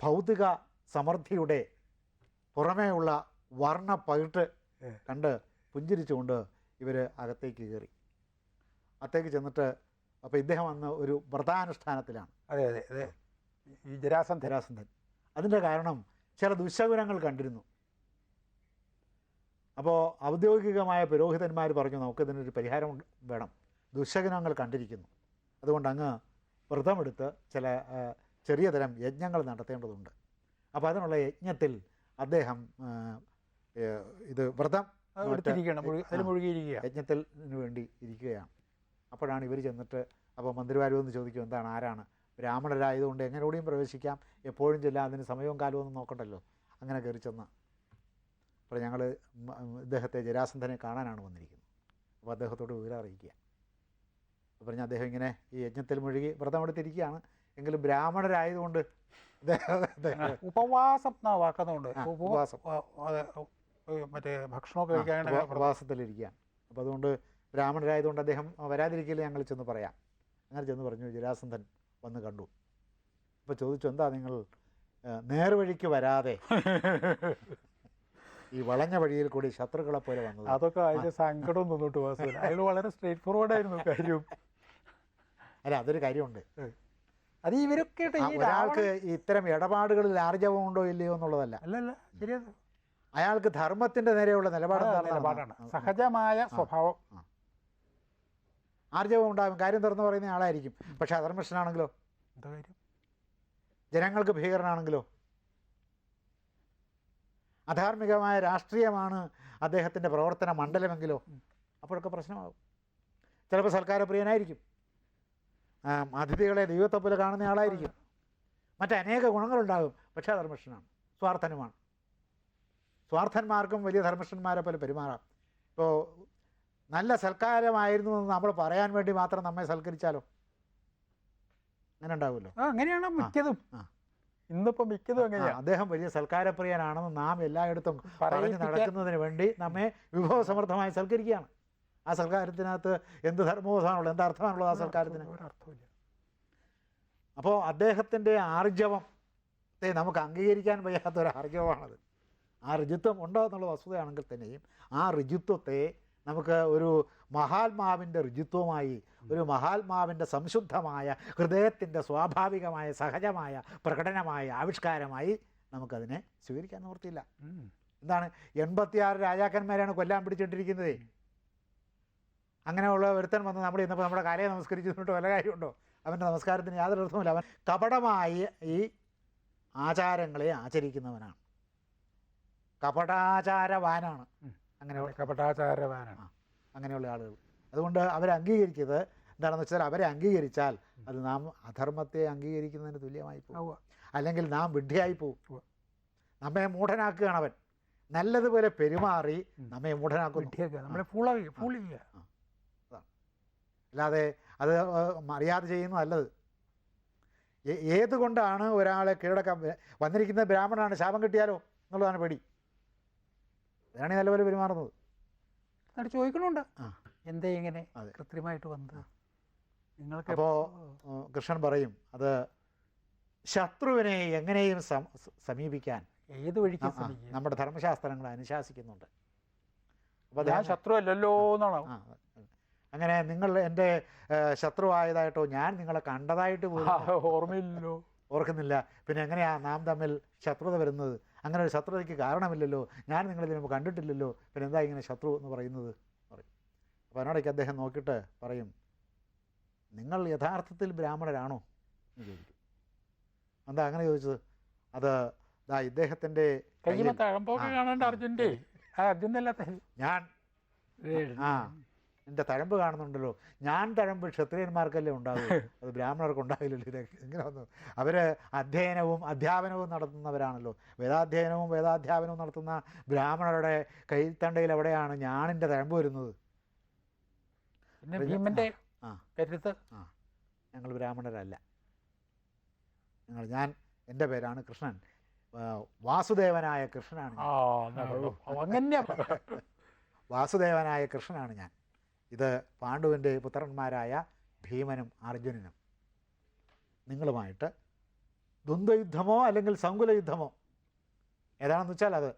ഭൗതിക സമൃദ്ധിയുടെ പുറമേയുള്ള വർണ പകിട്ട് കണ്ട് പുഞ്ചിരിച്ചുകൊണ്ട് ഇവർ അകത്തേക്ക് കയറി. അകത്തേക്ക് ചെന്നിട്ട് അപ്പോൾ ഇദ്ദേഹം അന്ന് ഒരു വ്രതാനുഷ്ഠാനത്തിലാണ്. അതെ അതെ അതെ. ഈ ജരാസന്ധൻ. ധരാസന്ധൻ അതിന്റെ കാരണം ചില ദുശകുനങ്ങൾ കണ്ടിരുന്നു. അപ്പോൾ ഔദ്യോഗികമായ പുരോഹിതന്മാർ പറഞ്ഞു നമുക്കിതിനൊരു പരിഹാരം വേണം. ദുശകുനങ്ങൾ കണ്ടിരിക്കുന്നു. അതുകൊണ്ട് അങ്ങ് വ്രതമെടുത്ത് ചില ചെറിയ തരം യജ്ഞങ്ങൾ നടത്തേണ്ടതുണ്ട്. അപ്പോൾ അതിനുള്ള യജ്ഞത്തിൽ അദ്ദേഹം ഇത് വ്രതം അതിൽ മുഴുകിയിരിക്കുക യജ്ഞത്തിന് വേണ്ടി ഇരിക്കുകയാണ്. അപ്പോഴാണ് ഇവർ ചെന്നിട്ട് അപ്പോൾ മന്ത്രിമാരുമെന്ന് ചോദിക്കും എന്താണ് ആരാണ്? ബ്രാഹ്മണരായതുകൊണ്ട് എങ്ങനെ ഓടിയും പ്രവേശിക്കാം? എപ്പോഴും ചെല്ലാം അതിന് സമയവും കാലവും ഒന്നും നോക്കണ്ടല്ലോ? അങ്ങനെ കയറി ചെന്ന്. അപ്പോൾ ഞങ്ങൾ ഇദ്ദേഹത്തെ ജരാസന്ധനെ കാണാനാണ് വന്നിരിക്കുന്നത്. അപ്പോൾ അദ്ദേഹത്തോട് വിവരം അറിയിക്കുക അപ്പോൾ പറഞ്ഞാൽ അദ്ദേഹം ഇങ്ങനെ ഈ യജ്ഞത്തിൽ മുഴുകി വ്രതമെടുത്തിരിക്കുകയാണ്. എങ്കിലും ബ്രാഹ്മണരായതുകൊണ്ട് ഉപവാസം. എന്നാ വാക്കുന്നുണ്ട് ഉപവാസം. മറ്റേ ഭക്ഷണമൊക്കെ കഴിക്കാൻ ഉപ- ഉപവാസത്തിലിരിക്കുകയാണ്. അപ്പോൾ അതുകൊണ്ട് ബ്രാഹ്മണരായതുകൊണ്ട് അദ്ദേഹം വരാതിരിക്കില്ല ഞങ്ങൾ ചെന്ന് പറയാം. അങ്ങനെ ചെന്ന് പറഞ്ഞു ജരാസന്ധൻ വന്ന് കണ്ടു. അപ്പോൾ ചോദിച്ചു എന്താ നിങ്ങൾ നേർവഴിക്ക് വരാതെ ഈ വളഞ്ഞ വഴിയിൽ കൂടി ശത്രുക്കളെ പോലെ വന്നത്? അതൊക്കെ അതിന്റെ സങ്കടം തോന്നിട്ട് വാസുവിന് അയാൾ വളരെ സ്ട്രേറ്റ് ഫോർവേഡ് ആയിരുന്നു കാര്യം. അല്ല അതൊരു കാര്യമുണ്ട്. അത് ഇവരൊക്കെ ഒരാൾക്ക് ഇത്തരം ഇടപാടുകളിൽ ആർജവം ഉണ്ടോ ഇല്ലയോ എന്നുള്ളതല്ല. അല്ലല്ല ശരിയാ അയാൾക്ക് ധർമ്മത്തിന്റെ നേരെയുള്ള നിലപാട് നിലപാടാണ്. സഹജമായ സ്വഭാവം. ആർജവം ഉണ്ടാകും. കാര്യം തുറന്നു പറയുന്ന ആളായിരിക്കും. പക്ഷെ അധർമ്മഷ്ടനാണെങ്കിലോ എന്താ കാര്യം? ജനങ്ങൾക്ക് ഭീകരനാണെങ്കിലോ? അധാർമികമായ രാഷ്ട്രീയമാണ് അദ്ദേഹത്തിന്റെ പ്രവർത്തന മണ്ഡലമെങ്കിലോ? അപ്പോഴൊക്കെ പ്രശ്നമാകും. ചിലപ്പോൾ സൽക്കാരപ്രിയനായിരിക്കും അതിഥികളെ ദൈവത്തെ പോലെ കാണുന്ന ആളായിരിക്കും. മറ്റനേക ഗുണങ്ങളുണ്ടാകും പക്ഷേ ധർമ്മിഷ്ഠനാണ് സ്വാർത്ഥനുമാണ്. സ്വാർത്ഥന്മാർക്കും വലിയ ധർമ്മിഷ്ഠന്മാരെ പോലെ പെരുമാറാം. ഇപ്പോൾ നല്ല സൽക്കാരമായിരുന്നു എന്ന് നമ്മൾ പറയാൻ വേണ്ടി മാത്രം നമ്മെ സൽക്കരിച്ചാലോ? അങ്ങനെ ഉണ്ടാവുമല്ലോ. അങ്ങനെയാണ് മിക്കതും. ഇന്നിപ്പോൾ ഇന്നിപ്പോ മിക്കതും അങ്ങനെയാണ് അദ്ദേഹം വലിയ സൽക്കാരപ്രിയനാണെന്ന് നാം എല്ലായിടത്തും പറഞ്ഞു നടക്കുന്നതിന് വേണ്ടി നമ്മെ വിഭവസമൃദ്ധമായി സൽക്കരിക്കുകയാണ്. ആ സൽക്കാരത്തിനകത്ത് എന്ത് ധർമ്മബോധമാണുള്ളത് എന്ത് അർത്ഥമാണുള്ളത് ആ സൽക്കാരത്തിന്? ഒരർത്ഥമില്ല അപ്പോൾ അദ്ദേഹത്തിന്റെ ആർജവത്തെ നമുക്ക് അംഗീകരിക്കാൻ വയ്യാത്ത ഒരു ആർജവമാണത് ആ ഋജുത്വം ഉണ്ടോ എന്നുള്ള വസ്തുതയാണെങ്കിൽ തന്നെയും ആ ഋജുത്വത്തെ നമുക്ക് ഒരു മഹാത്മാവിന്റെ ഋജുത്വമായി ഒരു മഹാത്മാവിന്റെ സംശുദ്ധമായ ഹൃദയത്തിന്റെ സ്വാഭാവികമായ സഹജമായ പ്രകടനമായ ആവിഷ്കാരമായി നമുക്കതിനെ സ്വീകരിക്കാൻ നിവൃത്തിയില്ല. എന്താണ്? എൺപത്തിയാറ് രാജാക്കന്മാരാണ് കൊല്ലാൻ പിടിച്ചിട്ടിരിക്കുന്നത് അങ്ങനെയുള്ള ഒരുത്തൻ വന്ന് നമ്മൾ ഇന്നപ്പോൾ നമ്മുടെ കാലയെ നമസ്കരിച്ചിട്ട് വല്ല കാര്യമുണ്ടോ? അവന്റെ നമസ്കാരത്തിന് യാതൊരു അർത്ഥമില്ല അവൻ കപടമായി ഈ ആചാരങ്ങളെ ആചരിക്കുന്നവനാണ്. കപടാചാരവാനാണ്. അങ്ങനെ അങ്ങനെയുള്ള കപടാചാരവാനാണ്. അങ്ങനെയുള്ള ആളുകൾ. അതുകൊണ്ട് അവരെ അംഗീകരിക്കുന്നത് എന്താണെന്ന് വെച്ചാൽ അവരെ അംഗീകരിച്ചാൽ അത് നാം അധർമ്മത്തെ അംഗീകരിക്കുന്നതിന് തുല്യമായി പോകും. അല്ലെങ്കിൽ നാം വിഡ്ഢിയായി പോകും. നമ്മെ മൂഢനാക്കുകയാണ് അവൻ. നല്ലതുപോലെ പെരുമാറി നമ്മെ മൂഢനാക്കും നമ്മളെ ചെയ്യുക. അല്ലാതെ അത് അറിയാതെ ചെയ്യുന്നതല്ലത് ഏതുകൊണ്ടാണ് ഒരാളെ കീഴടക്കാൻ വന്നിരിക്കുന്ന ബ്രാഹ്മണനാണ് ശാപം കിട്ടിയാലോ എന്നുള്ളതാണ് പേടി. അതാണ് നല്ലപോലെ പെരുമാറുന്നത്. എന്നിട്ട് ചോദിക്കണുണ്ട്. ആ. എന്തേ ഇങ്ങനെ. കൃത്രിമായിട്ട് വന്നത്? നിങ്ങൾക്ക് അപ്പോൾ കൃഷ്ണൻ പറയും അത് ശത്രുവിനെ എങ്ങനെയും സമീപിക്കാൻ. ഏത് വഴിക്ക് നമ്മുടെ ധർമ്മശാസ്ത്രങ്ങൾ അനുശാസിക്കുന്നുണ്ട്. അപ്പോൾ ഞാൻ ശത്രുവല്ലല്ലോ ശത്രു അല്ലല്ലോ എന്നാണ് അങ്ങനെ നിങ്ങൾ എന്റെ ശത്രുവായതായിട്ടോ ഞാൻ നിങ്ങളെ കണ്ടതായിട്ട് പോലും ഓർമ്മയില്ലല്ലോ. ഓർക്കുന്നില്ല. പിന്നെ എങ്ങനെയാ നാം തമ്മിൽ ശത്രുത വരുന്നത്? അങ്ങനെ ഒരു ശത്രുതയ്ക്ക് കാരണമില്ലല്ലോ. ഞാൻ നിങ്ങളിതിന് മുമ്പ് കണ്ടിട്ടില്ലല്ലോ. പിന്നെ എന്താ ഇങ്ങനെ ശത്രു എന്ന് പറയുന്നത്? പറയും. അപ്പോൾ അതിനോടേക്ക് അദ്ദേഹം നോക്കിയിട്ട് പറയും നിങ്ങൾ യഥാർത്ഥത്തിൽ ബ്രാഹ്മണരാണോ? എന്ന് ചോദിക്കും. എന്താ അങ്ങനെ ചോദിച്ചത്? അത് ദാ ഇദ്ദേഹത്തിന്റെ കാണാണ്ട് അർജുന്റെ. അർജുനല്ലാത്ത ഞാൻ ആ എന്റെ തഴമ്പ് കാണുന്നുണ്ടല്ലോ. ഞാൻ തഴമ്പ് ക്ഷത്രിയന്മാർക്കല്ലേ ഉണ്ടാകൂ. അത് ബ്രാഹ്മണർക്ക് ഉണ്ടാകില്ലല്ലോ ഇതൊക്കെ. ഇങ്ങനെ വന്നു. അവർ അധ്യയനവും അധ്യാപനവും നടത്തുന്നവരാണല്ലോ. വേദാധ്യയനവും വേദാധ്യാപനവും നടത്തുന്ന ബ്രാഹ്മണരുടെ കൈത്തണ്ടയിൽ എവിടെയാണ് ഞാനിന്റെ തഴമ്പ് വരുന്നത്? പിന്നെ ആ ഞങ്ങൾ ബ്രാഹ്മണരല്ല. ഞങ്ങൾ ഞാൻ എന്റെ പേരാണ് കൃഷ്ണൻ. വാസുദേവനായ കൃഷ്ണനാണ് അങ്ങനെ വാസുദേവനായ കൃഷ്ണനാണ് ഞാൻ. ഇത് പാണ്ഡുവിന്റെ പുത്രന്മാരായ ഭീമനും അർജുനനും. നിങ്ങളുമായിട്ട് ദ്വന്ദ്വയുദ്ധമോ അല്ലെങ്കിൽ സങ്കുല യുദ്ധമോ ഏതാണെന്ന് വെച്ചാൽ അത്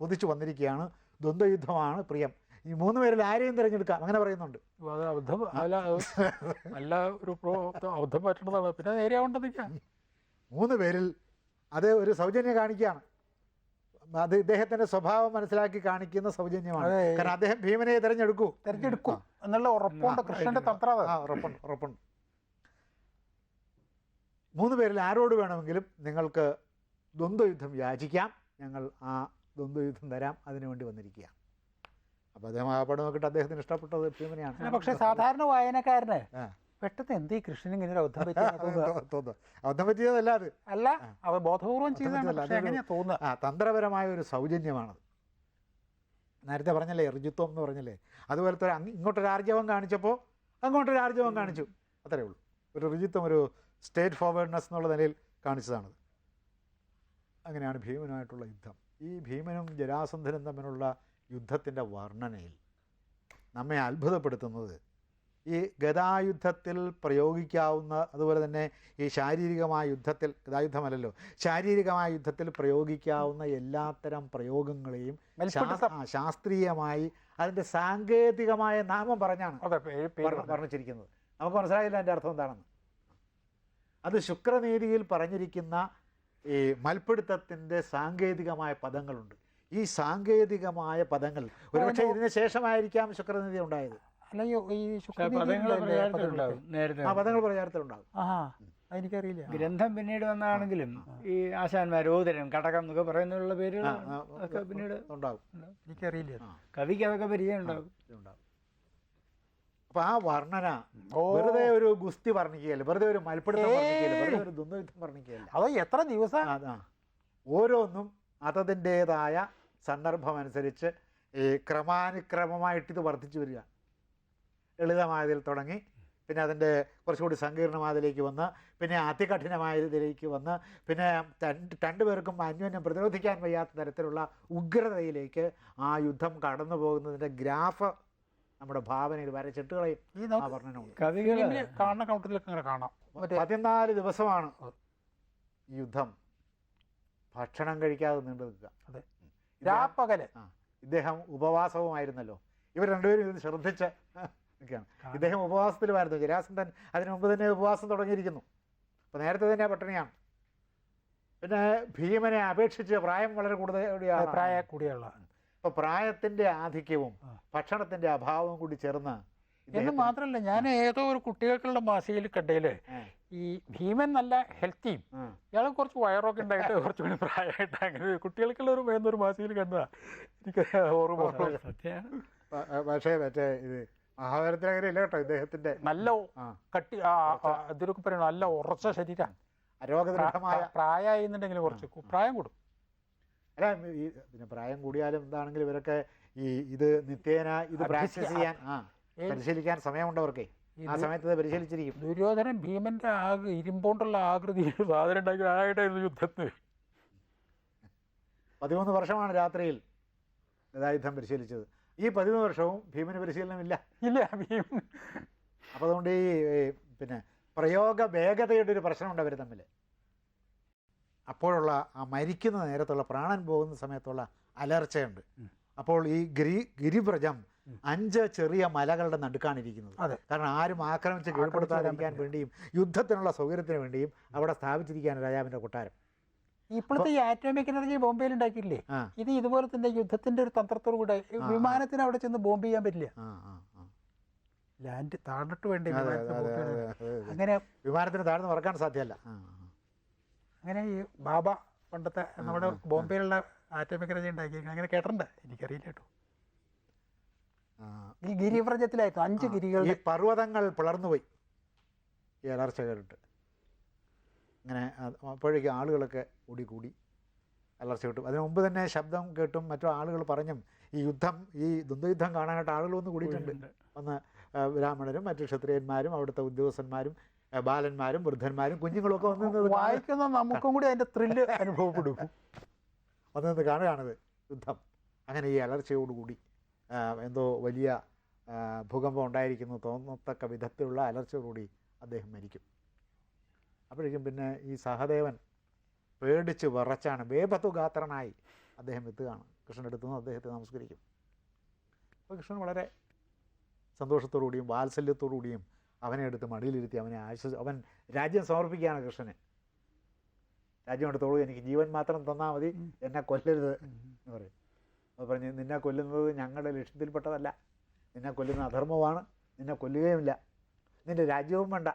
കുതിച്ചു വന്നിരിക്കുകയാണ്. ദ്വന്ദ്വയുദ്ധമാണ് പ്രിയം. ഈ മൂന്ന് പേരിൽ ആരെയും തിരഞ്ഞെടുക്കാം? അങ്ങനെ പറയുന്നുണ്ട്. അത് അബദ്ധം. അല്ല അത് നല്ല ഒരു അബദ്ധം പറ്റേണ്ടതാണ് പിന്നെ മൂന്ന് പേരിൽ അത് ഒരു സൗജന്യം കാണിക്കുകയാണ്. അത് ഇദ്ദേഹത്തിന്റെ സ്വഭാവം മനസ്സിലാക്കി കാണിക്കുന്ന സൗജന്യമാണ്. കാരണം അദ്ദേഹം ഭീമനെ തിരഞ്ഞെടുക്കൂ. തെരഞ്ഞെടുക്കും എന്നുള്ള ഉറപ്പുണ്ട്. കൃഷ്ണന്റെ തന്ത്ര. ഉറപ്പുണ്ട് ഉറപ്പുണ്ട്. മൂന്ന് പേരിൽ ആരോട് വേണമെങ്കിലും നിങ്ങൾക്ക് ദ്വന്ദ്വയുദ്ധം യാചിക്കാം. ഞങ്ങൾ ആ ദ്വന്ദ്വയുദ്ധം തരാം. അതിനു വേണ്ടി വന്നിരിക്കുക. അപ്പോൾ അദ്ദേഹം ആ പടം നോക്കിയിട്ട് അദ്ദേഹത്തിന് ഇഷ്ടപ്പെട്ടത് ഭീമനെയാണ്. പക്ഷെ സാധാരണ വായനക്കാരന്. പെട്ടെന്ന് എന്തേ കൃഷ്ണൻ ഇങ്ങനെ ഒരു അബദ്ധം പറ്റിയെന്ന് തോന്നുന്നു അബദ്ധം പറ്റിയതല്ല അത്. അല്ല അവ ബോധപൂർവം തോന്നുക? ആ തന്ത്രപരമായ ഒരു സൗജന്യമാണത്. നേരത്തെ പറഞ്ഞല്ലേ ഋജുത്വം എന്ന് പറഞ്ഞല്ലേ? അതുപോലത്തെ ഒരു ഇങ്ങോട്ടൊരു ആർജവം കാണിച്ചപ്പോൾ അങ്ങോട്ടൊരു ആർജവം കാണിച്ചു. അത്രേ ഉള്ളൂ. ഒരു ഋജുത്വം ഒരു സ്റ്റേറ്റ് ഫോർവേഡ്നെസ് എന്നുള്ള നിലയിൽ കാണിച്ചതാണത്. അങ്ങനെയാണ് ഭീമനുമായിട്ടുള്ള യുദ്ധം. ഈ ഭീമനും ജരാസന്ധനും തമ്മിലുള്ള യുദ്ധത്തിന്റെ വർണനയിൽ നമ്മെ അത്ഭുതപ്പെടുത്തുന്നത് ഈ ഗതായുദ്ധത്തിൽ പ്രയോഗിക്കാവുന്ന അതുപോലെ തന്നെ ഈ ശാരീരികമായ യുദ്ധത്തിൽ ഗതായുദ്ധമല്ലല്ലോ ശാരീരികമായ യുദ്ധത്തിൽ പ്രയോഗിക്കാവുന്ന എല്ലാത്തരം പ്രയോഗങ്ങളെയും ശാസ്ത്രീയമായി അതിന്റെ സാങ്കേതികമായ നാമം പറഞ്ഞാണ് വർണിച്ചിരിക്കുന്നത്. നമുക്ക് മനസ്സിലായില്ല എന്റെ അർത്ഥം എന്താണെന്ന്. അത് ശുക്രനീതിയിൽ പറഞ്ഞിരിക്കുന്ന ഈ മൽപ്പിടുത്തത്തിന്റെ സാങ്കേതികമായ പദങ്ങളുണ്ട്. ഈ സാങ്കേതികമായ പദങ്ങൾ ഒരുപക്ഷെ ഇതിന് ശേഷമായിരിക്കാം ശുക്രനീതി ഉണ്ടായത്. അല്ലെങ്കിൽ ഈ നേരത്തെ ആ പദങ്ങൾ പ്രചാരത്തിലുണ്ടാകും ആ എനിക്കറിയില്ല ഗ്രന്ഥം പിന്നീട് വന്നാണെങ്കിലും ഈ ആശാന്മാർ ഓതരം കടകം എന്നൊക്കെ പറയുന്നുള്ള പേരുകൾ ആ, ആ, ഒക്കെ പിന്നീട് ഉണ്ടാകും എനിക്കറിയില്ല. കവിക്ക് അതൊക്കെ പരിചയം ഉണ്ടാവും ഉണ്ടാകും അപ്പൊ ആ വർണന വെറുതെ ഒരു ഗുസ്തി വർണിക്കുകയല്ല? വെറുതെ ഒരു മൽപ്പിടുത്തം വെറുതെ ഒരു ദ്വന്ദ്വയുദ്ധം വർണിക്കുകയല്ല? അതോ എത്ര ദിവസം? അതാ ഓരോന്നും അതതിന്റേതായ സന്ദർഭമനുസരിച്ച് ഈ ക്രമാനുക്രമമായിട്ട് ഇത് വർദ്ധിച്ചു വരിക. ലളിതമായതിൽ തുടങ്ങി. പിന്നെ അതിന്റെ കുറച്ചുകൂടി സങ്കീർണമായതിലേക്ക് വന്ന് പിന്നെ അതികഠിനമായതിലേക്ക് വന്ന് പിന്നെ രണ്ട് രണ്ടുപേർക്കും അന്യോന്യം പ്രതിരോധിക്കാൻ വയ്യാത്ത തരത്തിലുള്ള ഉഗ്രതയിലേക്ക് ആ യുദ്ധം കടന്നു പോകുന്നതിന്റെ ഗ്രാഫ് നമ്മുടെ ഭാവനയിൽ വരച്ചിട്ട് കളയും. കാണുന്ന കൗണ്ടറിലൊക്കെ അങ്ങനെ കാണാം. പതിനാല് ദിവസമാണ് ഈ യുദ്ധം. ഭക്ഷണം കഴിക്കാതെ നീണ്ടു നിൽക്കുക. അതെ. രാപ്പകൽ. ഇദ്ദേഹം ഉപവാസവുമായിരുന്നല്ലോ. ഇവർ രണ്ടുപേരും ഇത് ശ്രദ്ധിച്ച് നിൽക്കുകയാണ്. ഇദ്ദേഹം ഉപവാസത്തിലുമായിരുന്നു ജരാസന്ധൻ അതിനു മുമ്പ് തന്നെ ഉപവാസം തുടങ്ങിയിരിക്കുന്നു. അപ്പോൾ നേരത്തെ തന്നെ പട്ടിണിയാണ്. പിന്നെ ഭീമനെ അപേക്ഷിച്ച് പ്രായം വളരെ കൂടുതൽ പ്രായ കൂടിയുള്ള അപ്പോൾ പ്രായത്തിന്റെ ആധിക്യവും ഭക്ഷണത്തിന്റെ ഭക്ഷണത്തിന്റെ അഭാവവും കൂടി ചേർന്ന് എന്ന് മാത്രമല്ല ഞാൻ ഏതോ ഒരു കുട്ടികൾക്കുള്ള മാസികയിൽ കണ്ടേൽ ഈ ഭീമൻ നല്ല ഹെൽത്തിയും. ഇയാൾ കുറച്ച് വയറൊക്കെ ഉണ്ടായിട്ട് കുറച്ചുകൂടി പ്രായമായിട്ട് അങ്ങനെ കുട്ടികൾക്കുള്ള ഒരു മാസികയിൽ കണ്ടതാ. എനിക്ക് ഓർമ്മ പക്ഷേ മറ്റേ ഇത് മഹാഭാരതത്തിൽ അങ്ങനെയല്ല കേട്ടോ ഇദ്ദേഹത്തിന്റെ നല്ല കട്ടി ഇതിലൊക്കെ പറയണം നല്ല ഉറച്ച ശരീരം അരോഗദൃഢമായ പ്രായമായിരുന്നുണ്ടെങ്കിൽ കുറച്ച് പ്രായം കൂടും. അല്ല ഈ പിന്നെ പ്രായം കൂടിയാലും എന്താണെങ്കിലും ഇവരൊക്കെ ഈ ഇത് നിത്യേന ഇത് പ്രാക്ടീസ് ചെയ്യാൻ ആ പരിശീലിക്കാൻ സമയമുണ്ട് അവർക്ക് ഈ ആ സമയത്ത് പരിശീലിച്ചിരിക്കും. ദുര്യോധനൻ ഭീമന്റെ ആകെ ഇരുമ്പോണ്ടുള്ള ആകൃതി സാധനം ഉണ്ടാക്കി ആയിട്ടായിരുന്നു യുദ്ധത്തിന്. പതിമൂന്ന് വർഷമാണ് രാത്രിയിൽ ഗതായുധം പരിശീലിച്ചത്. ഈ പതിമൂന്ന് വർഷവും ഭീമന് പരിശീലനമില്ല. ഇല്ല ഭീമൻ അപ്പോൾ അതുകൊണ്ട് ഈ പിന്നെ പ്രയോഗ വേഗതയുടെ ഒരു പ്രശ്നമുണ്ട് അവർ തമ്മിൽ അപ്പോഴുള്ള ആ മരിക്കുന്ന നേരത്തുള്ള പ്രാണൻ പോകുന്ന സമയത്തുള്ള അലർച്ചയുണ്ട്. അപ്പോൾ ഈ ഗിരി ഗിരിപ്രജം അഞ്ച് ചെറിയ മലകളുടെ നടുക്കാണ് ഇരിക്കുന്നത് കാരണം ആരും ആക്രമിച്ച് കീഴ്പ്പെടുത്താതിരിക്കാൻ വേണ്ടിയും യുദ്ധത്തിനുള്ള സൗകര്യത്തിന് വേണ്ടിയും അവിടെ സ്ഥാപിച്ചിരിക്കുകയാണ് രാജാവിന്റെ കൊട്ടാരം. ഇപ്പോഴത്തെ ഈ ആറ്റോമിക് എനർജി ബോംബെയിൽ ഉണ്ടാക്കിയില്ലേ ഇത് ഇതുപോലെ തന്നെ യുദ്ധത്തിന്റെ ഒരു തന്ത്രത്തോടു കൂടെ വിമാനത്തിന് അവിടെ ചെന്ന് ബോംബ് ചെയ്യാൻ പറ്റില്ല. ലാൻഡ് താഴ്ന്നിട്ട് വേണ്ടേ. അങ്ങനെ വിമാനത്തിന് താഴ്ന്ന് മറക്കാൻ സാധ്യമല്ല. അങ്ങനെ ഈ ബാബ പണ്ടത്തെ നമ്മുടെ. ബോംബെയിലുള്ള ആറ്റോമിക് എനർജി ഉണ്ടാക്കി അങ്ങനെ കേട്ടിട്ടുണ്ട്. എനിക്കറിയില്ല കേട്ടോ. ഈ ഗിരിവ്രജത്തിലായിരുന്നു. അഞ്ച് ഗിരികൾ പർവതങ്ങൾ പിളർന്നുപോയി. ഈ അലർച്ച കേട്ടിട്ട് ഇങ്ങനെ അപ്പോഴേക്കും ആളുകളൊക്കെ ഓടിക്കൂടി. അലർച്ച കിട്ടും. അതിനു മുമ്പ് തന്നെ ശബ്ദം കേട്ടും മറ്റു ആളുകൾ പറഞ്ഞും ഈ യുദ്ധം ഈ ദുന്ദയുദ്ധം കാണാനായിട്ട് ആളുകൾ വന്ന് കൂടിയിട്ടുണ്ട്. വന്ന് ബ്രാഹ്മണരും മറ്റു ക്ഷത്രിയന്മാരും അവിടുത്തെ ഉദ്യോഗസ്ഥന്മാരും ബാലന്മാരും വൃദ്ധന്മാരും കുഞ്ഞുങ്ങളൊക്കെ വന്ന് വായിക്കുന്ന നമുക്കും കൂടി അതിന്റെ ത്രില്ല് അനുഭവപ്പെടും. വന്ന് നിന്ന് കാണുകയാണിത് യുദ്ധം. അങ്ങനെ ഈ അലർച്ചയോടുകൂടി എന്തോ വലിയ ഭൂകമ്പം ഉണ്ടായിരിക്കുന്നു തോന്നത്തക്ക വിധത്തിലുള്ള അലർച്ചയോടുകൂടി അദ്ദേഹം മരിക്കും. അപ്പോഴേക്കും പിന്നെ ഈ സഹദേവൻ പേടിച്ച് വിറച്ചാണ്. ബേബത്തുഗാത്രനായി അദ്ദേഹം എത്തുകയാണ്. കൃഷ്ണൻ എടുത്തുനിന്ന് അദ്ദേഹത്തെ നമസ്കരിക്കും. അപ്പോൾ കൃഷ്ണൻ വളരെ സന്തോഷത്തോടുകൂടിയും വാത്സല്യത്തോടുകൂടിയും അവനെ എടുത്ത് മടിയിലിരുത്തി അവനെ ആശ്വസി അവൻ രാജ്യം സമർപ്പിക്കുകയാണ് കൃഷ്ണന്. രാജ്യം എടുത്തോളൂ എനിക്ക് ജീവൻ മാത്രം തന്നാൽ മതി എന്നെ കൊല്ലരുത് എന്ന് പറയും. അപ്പോൾ പറഞ്ഞ് നിന്നെ കൊല്ലുന്നത് ഞങ്ങളുടെ ലക്ഷ്യത്തിൽപ്പെട്ടതല്ല. നിന്നെ കൊല്ലുന്ന അധർമ്മമാണ്. നിന്നെ കൊല്ലുകയുമില്ല. നിന്റെ രാജ്യവും വേണ്ട.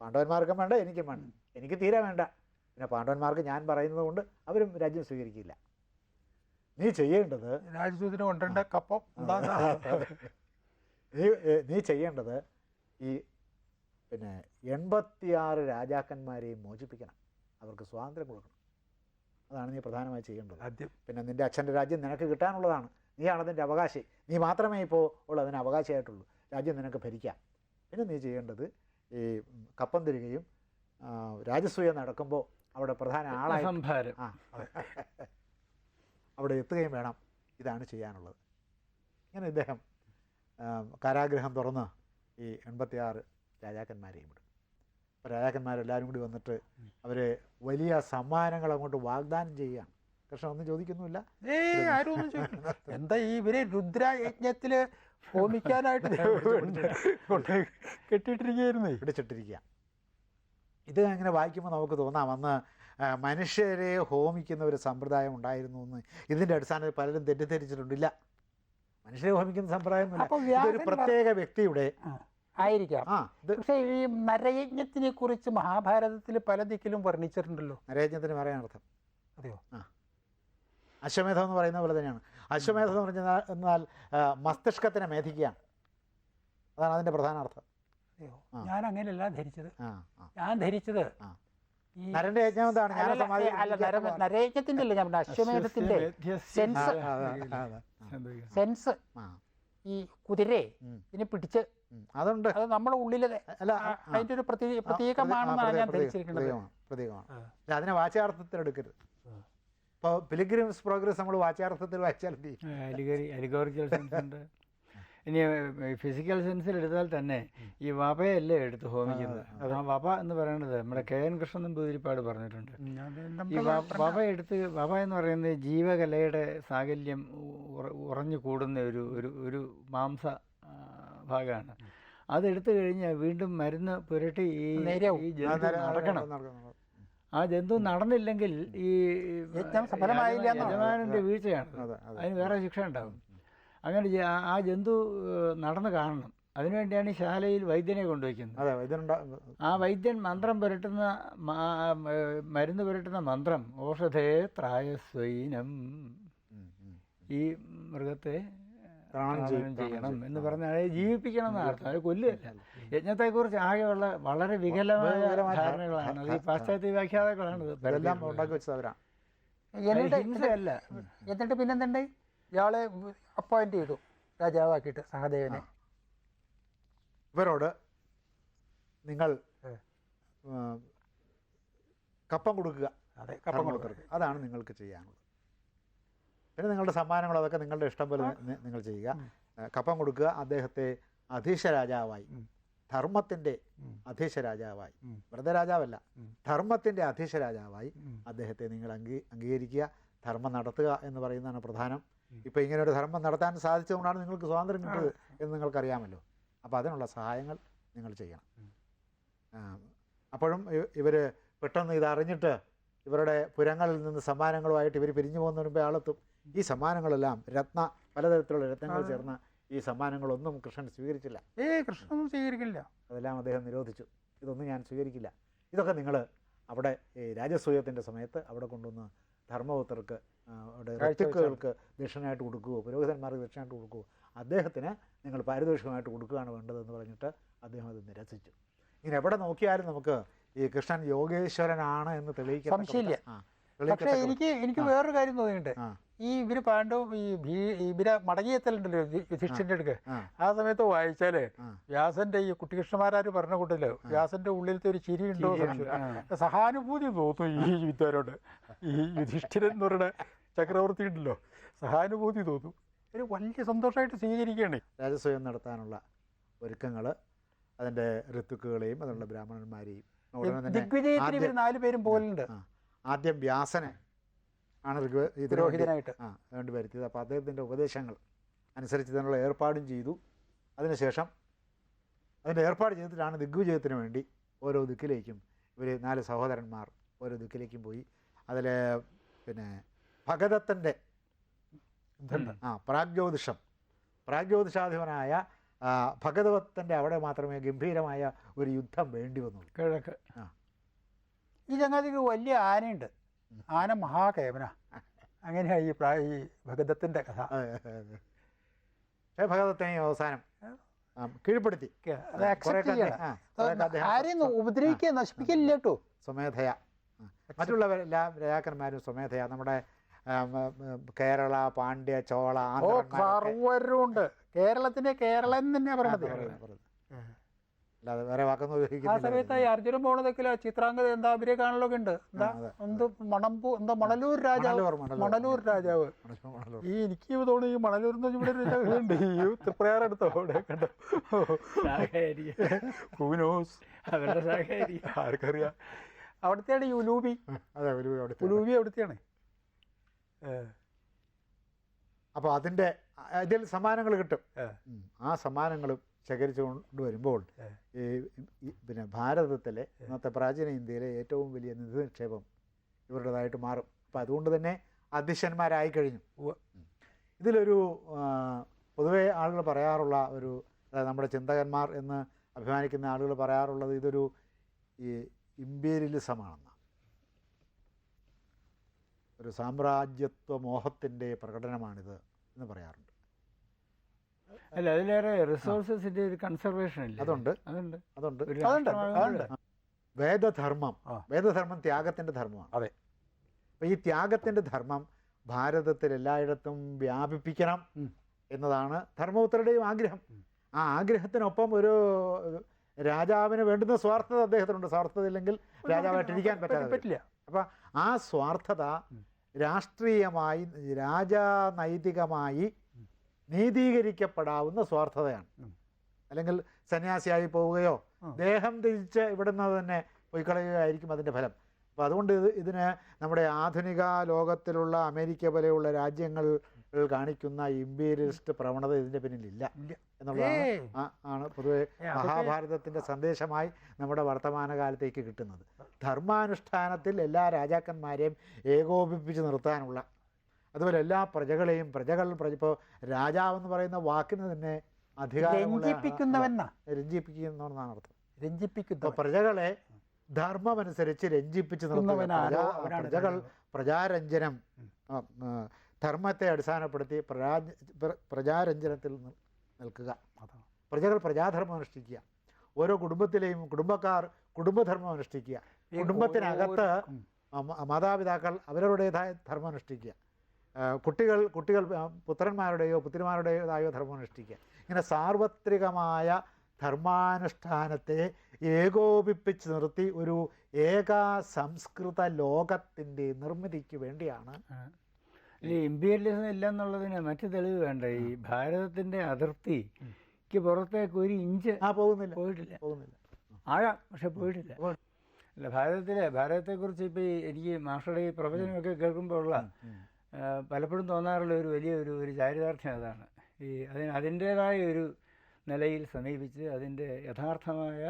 പാണ്ഡവന്മാർക്കും വേണ്ട എനിക്കും വേണ്ട. എനിക്ക് തീരെ വേണ്ട. പിന്നെ പാണ്ഡവന്മാർക്ക് ഞാൻ പറയുന്നത് കൊണ്ട് അവരും രാജ്യം സ്വീകരിക്കില്ല. നീ ചെയ്യേണ്ടത് രാജദൂതിനെ കൊണ്ടുവരേണ്ട കപ്പം നീ നീ ചെയ്യേണ്ടത് ഈ പിന്നെ എൺപത്തിയാറ് രാജാക്കന്മാരെയും മോചിപ്പിക്കണം. അവർക്ക് സ്വാതന്ത്ര്യം കൊടുക്കണം. അതാണ് നീ പ്രധാനമായി ചെയ്യേണ്ടത്. ആദ്യം. പിന്നെ നിന്റെ അച്ഛന്റെ രാജ്യം നിനക്ക് കിട്ടാനുള്ളതാണ്. നീയാണ് അതിന്റെ അവകാശി. നീ മാത്രമേ ഇപ്പോൾ ഉള്ളൂ അതിന് അവകാശമായിട്ടുള്ളൂ രാജ്യം നിനക്ക് ഭരിക്കാം. പിന്നെ നീ ചെയ്യേണ്ടത് ഈ കപ്പം തരികയും രാജസൂയ നടക്കുമ്പോൾ അവിടെ പ്രധാന ആളായി സംഭാരം ആ അവിടെ എത്തുകയും വേണം. ഇതാണ് ചെയ്യാനുള്ളത്. ഇങ്ങനെ ഇദ്ദേഹം കാരാഗ്രഹം തുറന്ന് ഈ എൺപത്തിയാറ് രാജാക്കന്മാരെയും വിടും. അപ്പോൾ രാജാക്കന്മാരെല്ലാവരും കൂടി വന്നിട്ട് അവർ വലിയ സമ്മാനങ്ങൾ അങ്ങോട്ട് വാഗ്ദാനം ചെയ്യുകയാണ്. കൃഷ്ണൻ ഒന്നും ചോദിക്കുന്നുമില്ല. എന്താ ഈ ഇവർ രുദ്രയജ്ഞത്തിൽ ഹോമിക്കാനായിട്ട് കെട്ടിയിട്ടിരിക്കുകയായിരുന്നേ. പിടിച്ചിട്ടിരിക്കുക. ഇത് അങ്ങനെ വായിക്കുമ്പോൾ നമുക്ക് തോന്നാം അന്ന് മനുഷ്യരെ ഹോമിക്കുന്ന ഒരു സമ്പ്രദായം ഉണ്ടായിരുന്നു എന്ന്. ഇതിന്റെ അടിസ്ഥാനത്തിൽ പലരും തെറ്റിദ്ധരിച്ചിട്ടുണ്ടില്ല. മനുഷ്യരെ ഹോമിക്കുന്ന സമ്പ്രദായം ഒരു പ്രത്യേക വ്യക്തിയുടെ ആയിരിക്കാം. പക്ഷേ ഈ നരയജ്ഞത്തിനെ കുറിച്ച് മഹാഭാരതത്തിൽ പല ദിക്കിലും വർണിച്ചിട്ടുണ്ടല്ലോ. നരയജ്ഞത്തിന് പറയാൻ അർത്ഥം അതെയോ? ആ. അശ്വമേധം എന്ന് പറയുന്ന പോലെ തന്നെയാണ്. അശ്വമേധം എന്ന് പറഞ്ഞാൽ എന്നാൽ മസ്തിഷ്കത്തിനെ മേധിക്കുകയാണ് അതാണ് അതിന്റെ പ്രധാന അർത്ഥം ഞാൻ അങ്ങനെയല്ല ധരിച്ചത് ഞാൻ ധരിച്ചത്. ഈ യജ്ഞം എന്താണ് ഞാൻ നരയജ്ഞത്തിന്റെ അല്ല ഞാൻ അശ്വമേധത്തിന്റെ സെൻസ് സെൻസ് ഈ കുതിരയെ ഇതിനെ പിടിച്ച്. അതുണ്ട് അത് നമ്മുടെ ഉള്ളിലെ അല്ല അതിന്റെ ഒരു പ്രതീകമാണെന്നാണ് ഞാൻ ധരിച്ചിരിക്കുന്നത് പ്രതീകമാണ് അതിനെ വാച്യാർത്ഥത്തിൽ എടുക്കരുത്. ഇപ്പോൾ പിലിഗ്രിംസ് പ്രോഗ്രസ് നമ്മൾ വാച്യാർത്ഥത്തിൽ വായിച്ചാൽ മതി അലിഗറി അലിഗോറിക്കൽ സെൻസ് ഉണ്ട്. ഇനി ഫിസിക്കൽ സെൻസിൽ എടുത്താൽ തന്നെ ഈ വപയല്ലേ എടുത്ത് ഹോമിക്കുന്നത്. ആ വപ എന്ന് പറയുന്നത് നമ്മുടെ കെ എൻ കൃഷ്ണൻ നമ്പൂതിരിപ്പാട് പറഞ്ഞിട്ടുണ്ട്. ഈ വപ എടുത്ത് വപ എന്ന് പറയുന്നത് ജീവകലയുടെ സാകല്യം ഉറഞ്ഞു കൂടുന്ന ഒരു ഒരു ഒരു മാംസ ഭാഗമാണ്. അതെടുത്തു കഴിഞ്ഞാൽ വീണ്ടും മരുന്ന് പുരട്ടി ഈ നടക്കണം. ആ ജന്തു നടന്നില്ലെങ്കിൽ ഈ സഫലമായില്ല. യജമാനന്റെ വീഴ്ചയാണ്. അതെ, അതെ. അതിന് വേറെ ശിക്ഷ ഉണ്ടാകും. അങ്ങനെ ആ- ജന്തു നടന്നു കാണണം. അതിനുവേണ്ടിയാണ് ഈ ശാലയിൽ വൈദ്യനെ കൊണ്ടുവയ്ക്കുന്നത്. ആ വൈദ്യൻ മന്ത്രം പുരട്ടുന്ന മരുന്ന് പുരട്ടുന്ന മന്ത്രം ഓഷധേ ത്രായസ്വൈനം. ഈ മൃഗത്തെ ചെയ്യണം എന്ന് പറഞ്ഞാൽ ജീവിപ്പിക്കണം എന്നാണ് അർത്ഥം. അത് കൊല്ലുകയല്ല. യജ്ഞത്തെക്കുറിച്ച് ആകെയുള്ള വളരെ വികലമായ ധാരണകളാണ് ഈ പാശ്ചാത്യ വ്യാഖ്യാതാക്കളാണ് ഇത് ഇതെല്ലാം. ഉണ്ടാക്കി വെച്ചവരാണ് എന്നിട്ട് ഹിംസയല്ല. എന്നിട്ട് പിന്നെന്തുണ്ട്? ഇയാളെ അപ്പോയിന്റ് ചെയ്തു. രാജാവാക്കിയിട്ട് സഹദേവനെ. ഇവരോട് നിങ്ങൾ കപ്പം കൊടുക്കുക. അതെ കപ്പം കൊടുക്കരുത് അതാണ് നിങ്ങൾക്ക് ചെയ്യാനുള്ളത്. പിന്നെ നിങ്ങളുടെ സമ്മാനങ്ങൾ അതൊക്കെ നിങ്ങളുടെ ഇഷ്ടം പോലെ നിങ്ങൾ ചെയ്യുക. കപ്പം കൊടുക്കുക. അദ്ദേഹത്തെ അധീശ രാജാവായി. ധർമ്മത്തിന്റെ ഉം. അധീശ രാജാവായി വ്രതരാജാവല്ല. ധർമ്മത്തിന്റെ അധീശ രാജാവായി അദ്ദേഹത്തെ നിങ്ങൾ അംഗീ അംഗീകരിക്കുക ധർമ്മം നടത്തുക എന്ന് പറയുന്നതാണ് പ്രധാനം. ഇപ്പൊ ഇപ്പോൾ ഇങ്ങനെ ഒരു ധർമ്മം നടത്താൻ സാധിച്ചതുകൊണ്ടാണ് നിങ്ങൾക്ക് സ്വാതന്ത്ര്യം കിട്ടിയത് എന്ന് നിങ്ങൾക്കറിയാമല്ലോ. അപ്പോൾ അതിനുള്ള സഹായങ്ങൾ നിങ്ങൾ ചെയ്യണം. അപ്പോഴും ഇവർ പെട്ടെന്ന് ഇതറിഞ്ഞിട്ട് ഇവരുടെ പുരങ്ങളിൽ നിന്ന് സമ്മാനങ്ങളുമായിട്ട് ഇവർ പിരിഞ്ഞു പോകുന്നതിന് മുമ്പേ ആളെത്തും. ഈ സമ്മാനങ്ങളെല്ലാം രത്ന പലതരത്തിലുള്ള രത്നങ്ങൾ ചേർന്ന ഈ സമ്മാനങ്ങളൊന്നും കൃഷ്ണൻ സ്വീകരിച്ചില്ല. ഏ കൃഷ്ണനൊന്നും സ്വീകരിക്കില്ല. അതെല്ലാം അദ്ദേഹം നിരോധിച്ചു. ഇതൊന്നും ഞാൻ സ്വീകരിക്കില്ല. ഇതൊക്കെ നിങ്ങൾ അവിടെ ഈ രാജസൂയത്തിന്റെ സമയത്ത് അവിടെ കൊണ്ടുവന്ന് ധർമ്മപുത്രർക്ക് അവിടെ ഋത്തുക്കുകൾക്ക് ദക്ഷിണയായിട്ട് കൊടുക്കുകയോ പുരോഹിതന്മാർക്ക് ദക്ഷിണയായിട്ട് കൊടുക്കുകയോ അദ്ദേഹത്തിന് നിങ്ങൾ പാരിതോഷികമായിട്ട് കൊടുക്കുകയാണ് വേണ്ടതെന്ന് പറഞ്ഞിട്ട് അദ്ദേഹം അത് നിരസിച്ചു. ഇങ്ങനെ എവിടെ നോക്കിയാലും നമുക്ക് ഈ കൃഷ്ണൻ യോഗേശ്വരനാണ് എന്ന് തെളിയിക്കാൻ സംശയമില്ല. പക്ഷേ എനിക്ക് എനിക്ക്. വേറൊരു കാര്യം തോന്നിയിട്ടുണ്ട്. ഈ ഇവർ പാണ്ഡവും ഈ ഇവരെ മടങ്ങിയെത്തലുണ്ടല്ലോ യുധി- യുധിഷ്ഠിരന്റെ അടുക്ക്. ആ, സമയത്ത് വായിച്ചാൽ വ്യാസന്റെ ഈ കുട്ടികൃഷ്ണമാരാര് പറഞ്ഞ കൂട്ടല്ലോ വ്യാസന്റെ ഉള്ളിലത്തെ ഒരു ചിരി ഉണ്ടോ സഹാനുഭൂതി തോന്നും ഈ യുദ്ധരോട് ഈ യുധിഷ്ഠിരൻ എന്ന് പറയുന്ന ചക്രവർത്തി ഉണ്ടല്ലോ സഹാനുഭൂതി തോന്നും ഒരു വലിയ സന്തോഷമായിട്ട് സ്വീകരിക്കുകയാണ്. രാജസ്വയം നടത്താനുള്ള ഒരുക്കങ്ങൾ അതിന്റെ ഋത്തുക്കുകളെയും അതിനുള്ള ബ്രാഹ്മണന്മാരെയും ദിഗ്വിജയത്തിന് ഇവർ നാല് പേരും പോലുണ്ട്. ആദ്യം വ്യാസനെ ആണ് ഋഗ്വേ ഇതിനു വേണ്ടി പുരോഹിതനായിട്ട്. ആ വേണ്ടി വരുത്തിയത്. അപ്പോൾ അദ്ദേഹത്തിന്റെ ഉപദേശങ്ങൾ അനുസരിച്ച് ഇതിനുള്ള ഏർപ്പാടും ചെയ്തു. അതിനുശേഷം അതിന്റെ ഏർപ്പാട് ചെയ്തിട്ടാണ് ദിഗ്വിജയത്തിന് വേണ്ടി ഓരോ ദിക്കിലേക്കും ഇവർ നാല് സഹോദരന്മാർ ഓരോ ദിക്കിലേക്കും പോയി. അതിൽ പിന്നെ ഭഗതത്തിന്റെ. ആ പ്രാഗ്ജ്യോതിഷം പ്രാഗ്ജ്യോതിഷാധിപനായ ഭഗതത്തിന്റെ ഭഗതവത്തിന്റെ അവിടെ മാത്രമേ ഗംഭീരമായ ഒരു യുദ്ധം വേണ്ടി വന്നുള്ളൂ. കിഴക്ക്. ഈ ചങ്ങാതിക്ക് വലിയ ആനയുണ്ട്. ആന മഹാകേവന. അങ്ങനെയാണ് ഈ പ്രായ ഈ ഭഗതത്തിന്റെ കഥ. ഭഗതത്തിനെ അവസാനം കീഴ്പ്പെടുത്തി. ആരെയും ഉപദ്രവിക്കുക നശിപ്പിക്കില്ല കേട്ടോ. സ്വമേധയ. മറ്റുള്ള രാജാക്കന്മാരും സ്വമേധയ. നമ്മുടെ കേരള പാണ്ഡ്യ ചോള ഓ സർവരും ഉണ്ട് കേരളത്തിന്റെ കേരളം തന്നെയാ പറയുന്നത്. അല്ലാതെ വേറെ വാക്കൊന്നും ആ ഉപയോഗിക്കുന്നില്ല. സമയത്ത് ഈ അർജുനൻ പോണതൊക്കെ ചിത്രാംഗത എന്താ അവരെ കാണലൊക്കെ ഉണ്ട്? എന്താ എന്ത് മണമ്പൂ എന്താ മണലൂർ രാജാവ്? മണലൂർ, രാജാവ്. ഈ എനിക്ക് തോന്നുന്നു ഈ മണലൂർ എന്ന് ഇവിടെ രാജാവുണ്ട് ഈ തൃപ്രയാർ എടുത്തോ അവിടെ കണ്ടോ? ശാഖയായിരിക്കും ആർക്കറിയാം. അവിടുത്തെയാണ് ഈ ഉലൂബി. അതെ ഉലൂബി അവിടുത്തെ. ഉലൂബി അവിടുത്തെയാണ്. അപ്പോൾ അതിന്റെ ഇതിൽ സമ്മാനങ്ങൾ കിട്ടും. ആ സമ്മാനങ്ങളും ശേഖരിച്ചു കൊണ്ടുവരുമ്പോൾ ഈ പിന്നെ ഭാരതത്തിലെ ഇന്നത്തെ പ്രാചീന ഇന്ത്യയിലെ ഏറ്റവും വലിയ നിധി നിക്ഷേപം ഇവരുടേതായിട്ട് മാറും. അപ്പം അതുകൊണ്ട് തന്നെ അധ്യക്ഷന്മാരായി കഴിഞ്ഞു. ഇതിലൊരു പൊതുവേ ആളുകൾ പറയാറുള്ള ഒരു അതായത് നമ്മുടെ ചിന്തകന്മാർ എന്ന് അഭിമാനിക്കുന്ന ആളുകൾ പറയാറുള്ളത് ഇതൊരു ഈ ഇമ്പീരിയലിസമാണെന്ന്. ഒരു സാമ്രാജ്യത്വ മോഹത്തിന്റെ പ്രകടനമാണിത് എന്ന് പറയാറുണ്ട്. അല്ല അതിലേറെ റിസോഴ്സസിന്റെ ഒരു കൺസർവേഷൻ ഇല്ല? അതുണ്ട്. അതുണ്ട്. അതുണ്ട്. അതുണ്ട്, അതുണ്ട്. വേദധർമ്മം. വേദധർമ്മം ത്യാഗത്തിന്റെ ധർമ്മമാണ്. അതെ. അപ്പോൾ ഈ ത്യാഗത്തിന്റെ ധർമ്മം ഭാരതത്തിൽ എല്ലായിടത്തും വ്യാപിപ്പിക്കണം. എന്നതാണ് ധർമ്മപുത്രരുടെയും ആഗ്രഹം. ആ ആഗ്രഹത്തിനൊപ്പം ഒരു രാജാവിന് വേണ്ടുന്ന സ്വാർത്ഥത അദ്ദേഹത്തിനുണ്ട്. സ്വാർത്ഥത ഇല്ലെങ്കിൽ രാജാവായിട്ടിരിക്കാൻ പറ്റാതെ പറ്റില്ല. അപ്പൊ ആ സ്വാർത്ഥത രാഷ്ട്രീയമായി രാഷ്ട്രീയമായി രാജനൈതികമായി നീതീകരിക്കപ്പെടാവുന്ന സ്വാർത്ഥതയാണ്. അല്ലെങ്കിൽ സന്യാസിയായി പോവുകയോ ദേഹം തിരിച്ച് ഇവിടുന്ന് തന്നെ പോയി കളയുകയായിരിക്കും അതിന്റെ ഫലം. അപ്പോൾ അതുകൊണ്ട് ഇത് ഇതിന് നമ്മുടെ ആധുനിക ലോകത്തിലുള്ള അമേരിക്ക പോലെയുള്ള രാജ്യങ്ങൾ കാണിക്കുന്ന ഇമ്പീരിയലിസ്റ്റ് പ്രവണത ഇതിന്റെ പിന്നിലില്ല ഇല്ല. എന്നുള്ളതാണ് ആണ് പൊതുവെ മഹാഭാരതത്തിന്റെ സന്ദേശമായി നമ്മുടെ വർത്തമാനകാലത്തേക്ക് കിട്ടുന്നത്. ധർമാനുഷ്ഠാനത്തിൽ എല്ലാ രാജാക്കന്മാരെയും ഏകോപിപ്പിച്ച് നിർത്താനുള്ള അതുപോലെ എല്ലാ പ്രജകളെയും പ്രജകൾ പ്രജ ഇപ്പോൾ രാജാവെന്ന് പറയുന്ന വാക്കിന് തന്നെ അധികാരമുള്ള രഞ്ജിപ്പിക്കുന്നവനാ? എന്നാണ് അർത്ഥം. രഞ്ജിപ്പിക്കുന്ന പ്രജകളെ ധർമ്മമനുസരിച്ച് രഞ്ജിപ്പിച്ച് പ്രജകൾ പ്രജാരഞ്ജനം ധർമ്മത്തെ അടിസ്ഥാനപ്പെടുത്തി പ്രജാ പ്രജാരഞ്ജനത്തിൽ നിൽക്കുക. പ്രജകൾ പ്രജാധർമ്മം അനുഷ്ഠിക്കുക. ഓരോ കുടുംബത്തിലെയും കുടുംബക്കാർ കുടുംബധർമ്മം അനുഷ്ഠിക്കുക. കുടുംബത്തിനകത്ത്. മാതാപിതാക്കൾ അവരവരുടേതായ ധർമ്മം അനുഷ്ഠിക്കുക. കുട്ടികൾ കുട്ടികൾ പുത്രന്മാരുടെയോ പുത്രിമാരുടേതായോ ധർമ്മം അനുഷ്ഠിക്കുക. ഇങ്ങനെ സാർവത്രികമായ ധർമാനുഷ്ഠാനത്തെ ഏകോപിപ്പിച്ച് നിർത്തി ഒരു ഏക സംസ്കൃത ലോകത്തിന്റെ നിർമ്മിതിക്ക് വേണ്ടിയാണ് ഈ ഇമ്പീരിയലിസം ഇല്ല എന്നുള്ളതിന് മറ്റു തെളിവ് വേണ്ട. ഈ ഭാരതത്തിന്റെ അതിർത്തിക്ക് പുറത്തേക്ക് ഒരു ഇഞ്ച് ആ പോകുന്നില്ല. പോയിട്ടില്ല. പോകുന്നില്ല. ആഴാം പക്ഷെ പോയിട്ടില്ല. അല്ല ഭാരതത്തിലെ ഭാരതത്തെക്കുറിച്ച് ഇപ്പോൾ ഈ എനിക്ക് മാഷയുടെ ഈ പ്രവചനമൊക്കെ. ആ, പലപ്പോഴും തോന്നാറുള്ള ഒരു വലിയ ഒരു ഒരു ചാരിതാർത്ഥ്യം അതാണ്. ഈ അതിന് അതിന്റേതായ ഒരു നിലയിൽ സമീപിച്ച് അതിന്റെ യഥാർത്ഥമായ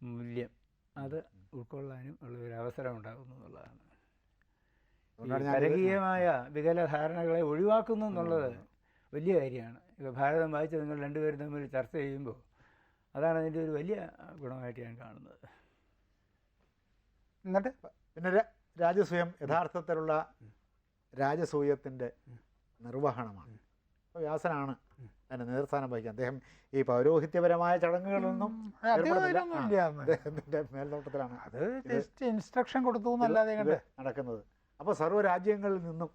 മൂല്യം അത് ഉൾക്കൊള്ളാനും ഉള്ള ഒരു അവസരം ഉണ്ടാകുന്നു എന്നുള്ളതാണ്. അതുകൊണ്ടാണ് വികല ധാരണകളെ ഒഴിവാക്കുന്നു എന്നുള്ളത് വലിയ കാര്യമാണ്. ഇപ്പോൾ ഭാരതം വായിച്ച് നിങ്ങൾ രണ്ടുപേരും തമ്മിൽ ചർച്ച ചെയ്യുമ്പോൾ അതാണ് അതിന്റെ ഒരു വലിയ ഗുണമായിട്ട് ഞാൻ കാണുന്നത്. എന്നിട്ട് പിന്നെ രാജ്യസ്വയം യഥാർത്ഥത്തിലുള്ള രാജസൂയത്തിന്റെ നിർവഹണമാണ്. അപ്പോൾ വ്യാസനാണ് അതിന്റെ നേതൃസ്ഥാനം വഹിക്കുക അദ്ദേഹം ഈ പൗരോഹിത്യപരമായ ചടങ്ങുകളൊന്നും. അദ്ദേഹത്തിന്റെ മേൽനോട്ടത്തിലാണ് അത് ജസ്റ്റ് ഇൻസ്ട്രക്ഷൻ കൊടുത്തു എന്നല്ലാതെ നടക്കുന്നത്. അപ്പോൾ സർവരാജ്യങ്ങളിൽ നിന്നും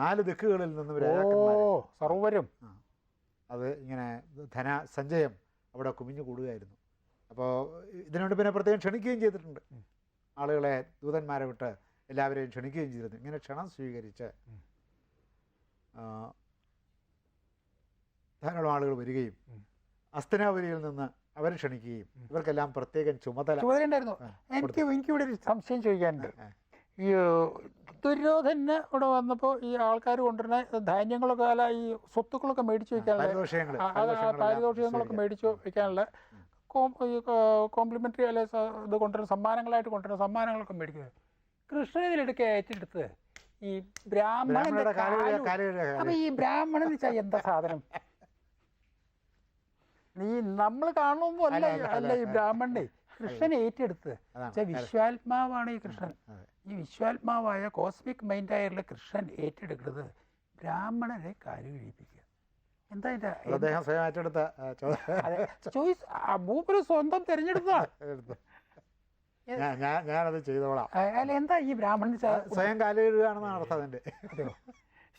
നാല് ദിക്കുകളിൽ നിന്നും സർവരും. അത് ഇങ്ങനെ ധന സഞ്ചയം അവിടെ കുമിഞ്ഞു കൂടുകയായിരുന്നു. അപ്പോൾ ഇതിനുവേണ്ടി പിന്നെ പ്രത്യേകം ക്ഷണിക്കുകയും ചെയ്തിട്ടുണ്ട്. ആളുകളെ ദൂതന്മാരെ വിട്ട് എല്ലാവരെയും ക്ഷണിക്കുകയും ചെയ്തിരുന്നു. ഇങ്ങനെ ക്ഷണം സ്വീകരിച്ച്. ധാരാളം ആളുകൾ വരികയും. അസ്തനാപുരിയിൽ നിന്ന് അവർ ക്ഷണിക്കുകയും ഇവർക്കെല്ലാം പ്രത്യേകം ചുമതല ചുമതല ഉണ്ടായിരുന്നു എനിക്ക് എനിക്ക് ഇവിടെ ഒരു സംശയം ചോദിക്കാനുണ്ട്. ഈ ദുര്യോധന ഇവിടെ വന്നപ്പോൾ ഈ ആൾക്കാർ കൊണ്ടുവരുന്ന ധാന്യങ്ങളൊക്കെ അല്ല ഈ സ്വത്തുക്കളൊക്കെ മേടിച്ചു വെക്കാനുള്ള പാരിതോഷികങ്ങളൊക്കെ മേടിച്ചു വെക്കാനുള്ള കോംപ്ലിമെന്ററി അല്ലെ ഇത് കൊണ്ടുവരുന്ന സമ്മാനങ്ങളായിട്ട് കൊണ്ടുവരുന്ന സമ്മാനങ്ങളൊക്കെ മേടിക്കുന്നത് കൃഷ്ണൻ ഇതിലിടയ്ക്ക് ഏറ്റെടുത്ത് ഈ ബ്രാഹ്മണന്റെ കഴുകുക, അപ്പൊ ഈ ബ്രാഹ്മണൻ വെച്ചാൽ എന്താ സാധനം? നീ നമ്മൾ കാണുമ്പോ അല്ല അല്ല, ഈ. ബ്രാഹ്മണനെ കൃഷ്ണൻ. ഏറ്റെടുത്ത് വിശ്വാത്മാവാണ് ഈ കൃഷ്ണൻ. ഈ വിശ്വാത്മാവായ കോസ്മിക് മൈൻഡായുള്ള കൃഷ്ണൻ ഏറ്റെടുക്കുന്നത് ബ്രാഹ്മണരെ കാലു കഴിപ്പിക്കുക എന്താ അത് അദ്ദേഹം സ്വയം ഏറ്റെടുത്ത ആ, ചുമതല ചോയ്സ് ഭൂപുര സ്വന്തം തിരഞ്ഞെടുത്തതാണ് എടുത്തു. ഞാൻ ഞാൻ ഞാനത് ചെയ്തോളാം. അല്ല എന്താ ഈ ബ്രാഹ്മണൻ സ്വയം കാൽ കഴുകുകയാണെന്നാണ് അർത്ഥം അതിന്റെ. അതെയോ?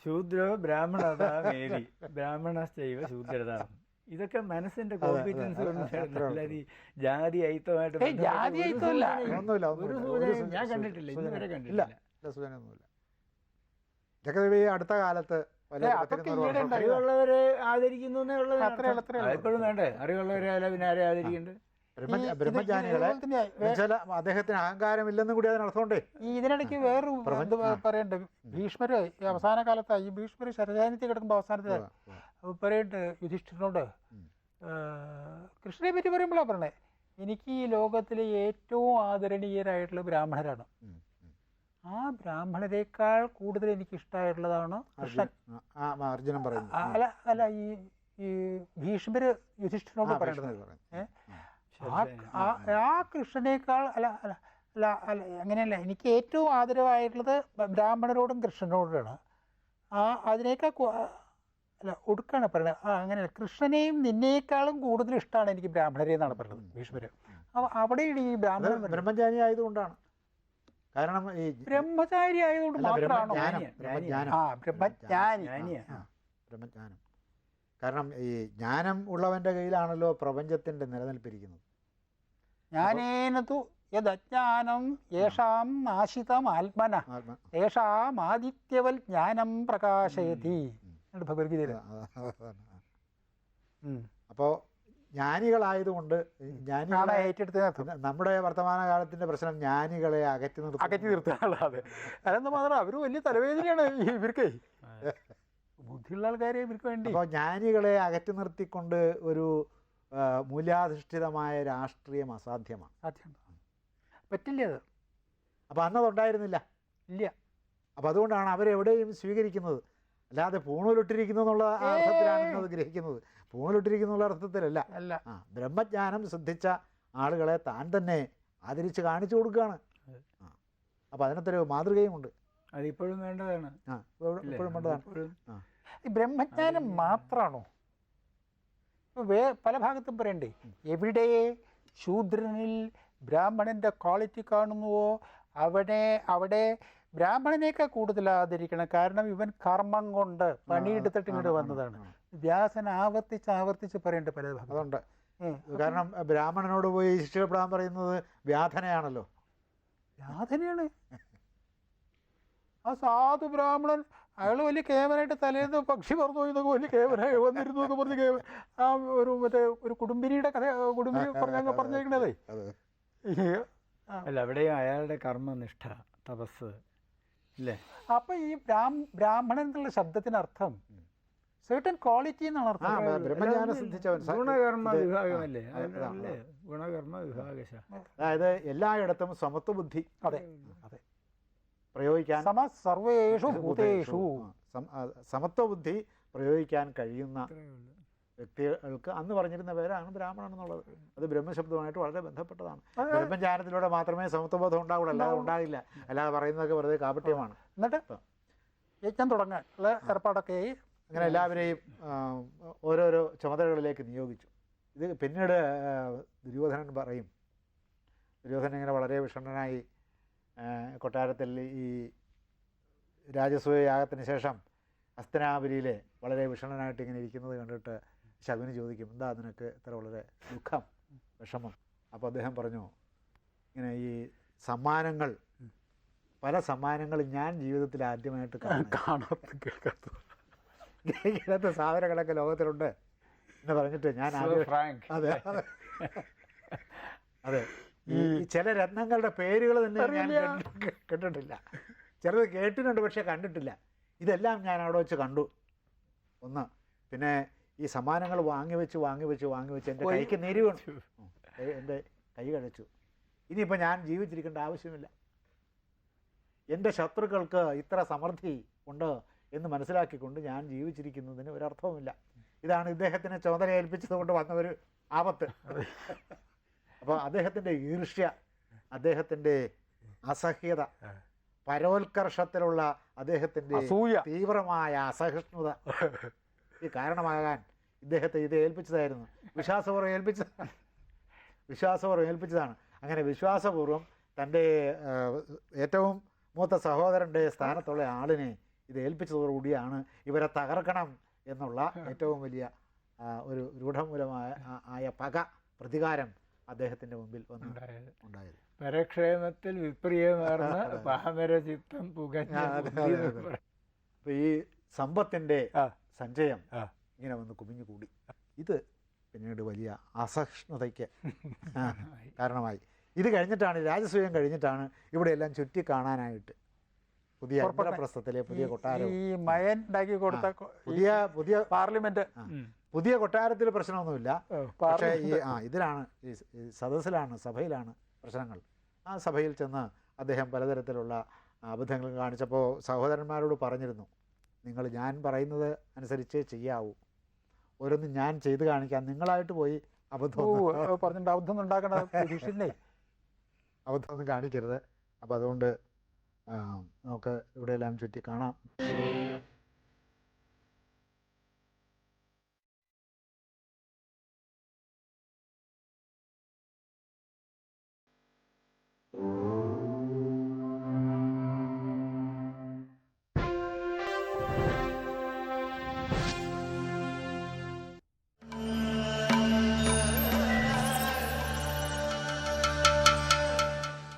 ശൂദ്രോ ബ്രാഹ്മണതാ മേരി. ബ്രാഹ്മണശ്ചൈവ ശൂദ്രതാ. ഇതൊക്കെ മനസ്സിന്റെ കോമ്പറ്റൻസ്. അല്ലാതെ ജാതി ഐത്തമായിട്ട് ജാതി ഒന്നുമില്ല ഒന്നുമില്ല. ഞാൻ കണ്ടിട്ടില്ല. ഇതുവരെ ഇന്നുവരെ കണ്ടിട്ടില്ല. സൂചനയൊന്നുമില്ല. ഇതൊക്കെ ഈ അടുത്ത കാലത്ത്. അറിവുള്ളവരെ ആദരിക്കുന്നു. എപ്പോഴും വേണ്ടേ? അറിവുള്ളവരെ അല്ല പിന്നെ ആരെ ആദരിക്കണ്ടേ ബ്രഹ്മജ്ഞാനികളെ ചില അദ്ദേഹത്തിന് അഹങ്കാരമില്ലെന്നും കൂടി അതിനർത്ഥമുണ്ടേ. ഈ ഇതിനിടയ്ക്ക് വേറൊരു പറയണ്ട്? ഭീഷ്മര് ഈ അവസാന കാലത്ത് ഈ ഭീഷ്മര് ശരജാനത്തിൽ കിടക്കുമ്പോൾ അവസാനത്തെ പറയണ്ട് യുധിഷ്ഠിരനോട്. കൃഷ്ണനെ പറ്റി പറയുമ്പോഴാണ് പറഞ്ഞേ എനിക്ക് ഈ ലോകത്തിലെ ഏറ്റവും ആദരണീയരായിട്ടുള്ള ബ്രാഹ്മണരാണ്. ആ ബ്രാഹ്മണരെക്കാൾ കൂടുതൽ എനിക്ക് ഇഷ്ടമായിട്ടുള്ളതാണ് കൃഷ്ണൻ. അല്ല അല്ല ഈ ഭീഷ്മര് യുധിഷ്ഠിരനോട് പറയുന്നത് പറയണത് ഭീഷ്മർ പറയുന്നു. ഏ? ആ കൃഷ്ണനേക്കാൾ അല്ല അല്ല അല്ല അല്ല അങ്ങനെയല്ല. എനിക്ക് ഏറ്റവും ആദരവായിട്ടുള്ളത് ബ്രാഹ്മണരോടും കൃഷ്ണനോടുമാണ്. ആ അതിനേക്കാൾ അല്ല ഒടുക്കാണ് പറയുന്നത് ആ അങ്ങനെയല്ല. കൃഷ്ണനെയും നിന്നേക്കാളും കൂടുതൽ ഇഷ്ടമാണ് എനിക്ക് ബ്രാഹ്മണരെ എന്നാണ് പറയുന്നത് ഭീഷ്മര്. അപ്പോൾ അവിടെയാണ് ഈ ബ്രാഹ്മണ ബ്രാഹ്മണൻ വരുന്നത്. ആയതുകൊണ്ടാണ്. കാരണം ഈ ബ്രഹ്മചാരി ആയതുകൊണ്ട് മാത്രമാണ് ആ ബ്രഹ്മജ്ഞാനി. ബ്രഹ്മജ്ഞാനം. കാരണം ഈ ജ്ഞാനം ഉള്ളവന്റെ കയ്യിലാണല്ലോ പ്രപഞ്ചത്തിന്റെ നിലനിൽപ്പിരിക്കുന്നത്. ജ്ഞാനേനതു യദജ്ഞാനം യേഷാം നാശിതം ആത്മന. ആത്മ. യേഷാം ആദിത്യവൽ ജ്ഞാനം പ്രകാശയതി. ഭഗവത്ഗീതയിൽ അപ്പോൾ ജ്ഞാനികളായതുകൊണ്ട് ജ്ഞാനികളെ ഏറ്റെടുത്തതിനർത്ഥം നമ്മുടെ വർത്തമാന കാലത്തിന്റെ പ്രശ്നം ജ്ഞാനികളെ അകറ്റി നിർത്തി. അകറ്റി നിർത്തുക അതെ. അതെന്താ മാത്രം അവർ വലിയ തലവേദനയാണ് ഇവർക്ക്. ബുദ്ധിയുള്ള ആൾക്കാരെ ഇവർക്ക് വേണ്ടി. അപ്പോൾ ജ്ഞാനികളെ അകറ്റി നിർത്തിക്കൊണ്ട് ഒരു ആ, മൂല്യാധിഷ്ഠിതമായ രാഷ്ട്രീയം അസാധ്യമാണ്. പറ്റില്ല അത്. അപ്പോൾ അന്നതുണ്ടായിരുന്നില്ല. ഇല്ല. അപ്പോൾ അതുകൊണ്ടാണ് അവരെവിടെയും സ്വീകരിക്കുന്നത്. അല്ലാതെ പൂണൂലിട്ടിരിക്കുന്നു എന്നുള്ള ആ അർത്ഥത്തിലാണ് അത് ഗ്രഹിക്കുന്നത്. പൂണൂലിട്ടിരിക്കുന്നു എന്നുള്ള അർത്ഥത്തിലല്ല. അല്ല. ആ ബ്രഹ്മജ്ഞാനം ശ്രദ്ധിച്ച ആളുകളെ താൻ തന്നെ ആദരിച്ച് കാണിച്ചു കൊടുക്കുകയാണ് ആ അപ്പോൾ അതിനകത്തൊരു മാതൃകയുമുണ്ട്. അതിപ്പോഴും വേണ്ടതാണ്. ആ ഇപ്പോഴും വേണ്ടതാണ്. അതിപ്പോഴും ഈ ബ്രഹ്മജ്ഞാനം മാത്രമാണോ ഇപ്പൊ വേ പല ഭാഗത്തും പറയണ്ടേ? എവിടെ ശൂദ്രനിൽ ബ്രാഹ്മണന്റെ ക്വാളിറ്റി കാണുന്നുവോ? അവനെ അവിടെ ബ്രാഹ്മണനേക്കാൾ കൂടുതൽ ആദരിക്കണം. കാരണം ഇവൻ കർമ്മം കൊണ്ട് പണിയെടുത്തിട്ട് ഇങ്ങോട്ട് വന്നതാണ്. വ്യാസൻ ആവർത്തിച്ച് ആവർത്തിച്ച് പറയേണ്ട പല ഭാഗം അതുണ്ട്. കാരണം ബ്രാഹ്മണനോട് പോയി ഇഷ്ടപ്പെടാൻ പറയുന്നത് വ്യാധനയാണല്ലോ. വ്യാധനയാണ്. ആ സാധു ബ്രാഹ്മണൻ അയാൾ വലിയ കേവനായിട്ട് തലേന്ന് പക്ഷി പറന്നു പോയി എന്നൊക്കെ വലിയ കേവനായി വന്നിരുന്നു എന്നൊക്കെ പറഞ്ഞ് കേ ആ ഒരു മറ്റേ ഒരു കുടുംബിനിയുടെ കഥ കുടുംബിനി പറഞ്ഞ പറഞ്ഞേക്കണതേ അല്ല അവിടെയും അയാളുടെ കർമ്മനിഷ്ഠ തപസ് അല്ലേ അപ്പൊ ഈ ബ്രാഹ്മ ബ്രാഹ്മണൻ എന്നുള്ള ശബ്ദത്തിനർത്ഥം സേർട്ടൻ ക്വാളിറ്റി എന്നാണ് അർത്ഥം. സിദ്ധിച്ചവൻ ഗുണകർമ്മ വിഭാഗമല്ലേ? ആ, ഗുണകർമ്മ വിഭാഗശ. അതായത് എല്ലായിടത്തും സമത്വ ബുദ്ധി അതെ അതെ. പ്രയോഗിക്കാൻ സമ സർവേഷു ഭൂതേഷു. സമത്വ ബുദ്ധി പ്രയോഗിക്കാൻ കഴിയുന്ന. വ്യക്തികൾക്ക് അന്ന് പറഞ്ഞിരുന്ന പേരാണ് ബ്രാഹ്മണൻ എന്നുള്ളത്. അത് ബ്രഹ്മശബ്ദമായിട്ട് വളരെ ബന്ധപ്പെട്ടതാണ്. ബ്രഹ്മജ്ഞാനത്തിലൂടെ മാത്രമേ സമത്വബോധം ഉണ്ടാവുള്ളൂ അല്ലാതെ ഉണ്ടാകില്ല. അല്ലാതെ പറയുന്നതൊക്കെ വെറുതെ കാപട്യമാണ്. എന്നിട്ട് യജ്ഞം തുടങ്ങാൻ ഉള്ള ഏർപ്പാടൊക്കെ ആയി അങ്ങനെ എല്ലാവരെയും ഓരോരോ ചുമതലകളിലേക്ക് നിയോഗിച്ചു. ഇത് പിന്നീട് ദുര്യോധനൻ പറയും. ദുര്യോധനൻ ഇങ്ങനെ വളരെ വിഷണ്ണനായി കൊട്ടാരത്തിൽ ഈ രാജസൂയ യാഗത്തിന് ശേഷം ഹസ്തനാപുരിയിൽ വളരെ വിഷണനായിട്ട് ഇങ്ങനെ ഇരിക്കുന്നത് കണ്ടിട്ട് ശകുന് ചോദിക്കും എന്താ നിനക്ക് ഇത്ര വളരെ ദുഃഖം വിഷമം അപ്പോൾ അദ്ദേഹം പറഞ്ഞു ഇങ്ങനെ ഈ സമ്മാനങ്ങൾ പല സമ്മാനങ്ങൾ ഞാൻ ജീവിതത്തിൽ ആദ്യമായിട്ട് കാണാത്ത കേൾക്കാത്ത ഇങ്ങനത്തെ സാധനങ്ങളൊക്കെ ലോകത്തിലുണ്ട് എന്ന് പറഞ്ഞിട്ട് ഞാൻ. അതെ അതെ. ഈ ചില രത്നങ്ങളുടെ പേരുകൾ തന്നെ ഞാൻ കേട്ടിട്ടില്ല. ചിലത് കേട്ടിട്ടുണ്ട് പക്ഷെ കണ്ടിട്ടില്ല. ഇതെല്ലാം ഞാൻ അവിടെ വെച്ച് കണ്ടു. ഒന്ന് പിന്നെ ഈ സമ്മാനങ്ങൾ വാങ്ങി വെച്ച് വാങ്ങി വെച്ച് വാങ്ങി വെച്ച് എന്റെ കൈക്ക് നീര് വീണു കൈ- എന്റെ കൈ കഴിച്ചു. ഇനിയിപ്പോൾ ഞാൻ ജീവിച്ചിരിക്കേണ്ട ആവശ്യമില്ല. എന്റെ ശത്രുക്കൾക്ക് ഇത്ര സമൃദ്ധി ഉണ്ട് എന്ന് മനസ്സിലാക്കിക്കൊണ്ട് ഞാൻ ജീവിച്ചിരിക്കുന്നതിന് ഒരർത്ഥവുമില്ല. ഇതാണ് ഇദ്ദേഹത്തിനെ ചുമതല ഏൽപ്പിച്ചത് കൊണ്ട് വന്ന ഒരു ആപത്ത്. അപ്പോൾ അദ്ദേഹത്തിന്റെ ഈർഷ്യ അദ്ദേഹത്തിന്റെ അസഹ്യത പരോത്കർഷത്തിലുള്ള അദ്ദേഹത്തിന്റെ തീവ്രമായ അസഹിഷ്ണുത. ഈ കാരണമാകാൻ ഇദ്ദേഹത്തെ ഇത് ഏൽപ്പിച്ചതായിരുന്നു. വിശ്വാസപൂർവം ഏൽപ്പിച്ച വിശ്വാസപൂർവം ഏൽപ്പിച്ചതാണ്. അങ്ങനെ വിശ്വാസപൂർവം തന്റെ ഏറ്റവും മൂത്ത സഹോദരന്റെ സ്ഥാനത്തുള്ള ആളിനെ ഇത് ഏൽപ്പിച്ചതോടുകൂടിയാണ് ഇവരെ തകർക്കണം എന്നുള്ള ഏറ്റവും വലിയ ഒരു രൂഢമൂലമായ ആയ പക പ്രതികാരം അദ്ദേഹത്തിന്റെ മുമ്പിൽ വന്ന് ഉണ്ടായത്. പരക്ഷേമത്തിൽ വിപ്രിയമാർന്ന. അപ്പോൾ ഈ സമ്പത്തിന്റെ. സഞ്ചയം ഇങ്ങനെ വന്ന് കുമിഞ്ഞു കൂടി. ഇത് പിന്നീട് വലിയ അസഹിഷ്ണുതയ്ക്ക് കാരണമായി. ഇത് കഴിഞ്ഞിട്ടാണ് രാജസൂയം കഴിഞ്ഞിട്ടാണ് ഇവിടെ എല്ലാം ചുറ്റി കാണാനായിട്ട് പുതിയ പ്രസ്ഥത്തിലെ പുതിയ കൊട്ടാരം. ഈ മയൻ ഉണ്ടാക്കി കൊടുത്ത പുതിയ പുതിയ പാർലമെന്റ്. പുതിയ കൊട്ടാരത്തിൽ പ്രശ്നമൊന്നുമില്ല. പക്ഷേ ഈ ആ ഇതിലാണ് ഈ സദസ്സിലാണ് സഭയിലാണ് പ്രശ്നങ്ങൾ. ആ സഭയിൽ ചെന്ന് അദ്ദേഹം പലതരത്തിലുള്ള അബദ്ധങ്ങൾ കാണിച്ചപ്പോൾ സഹോദരന്മാരോട് പറഞ്ഞിരുന്നു നിങ്ങൾ ഞാൻ പറയുന്നത് അനുസരിച്ച് ചെയ്യാവൂ. ഓരോന്നും ഞാൻ ചെയ്ത് കാണിക്കാം. നിങ്ങളായിട്ട് പോയി അബദ്ധം പറഞ്ഞിട്ട് അബദ്ധം ഉണ്ടാക്കണ അബദ്ധമൊന്നും കാണിക്കരുത്. അപ്പോൾ അതുകൊണ്ട് നമുക്ക് ഇവിടെയെല്ലാം ചുറ്റി കാണാം.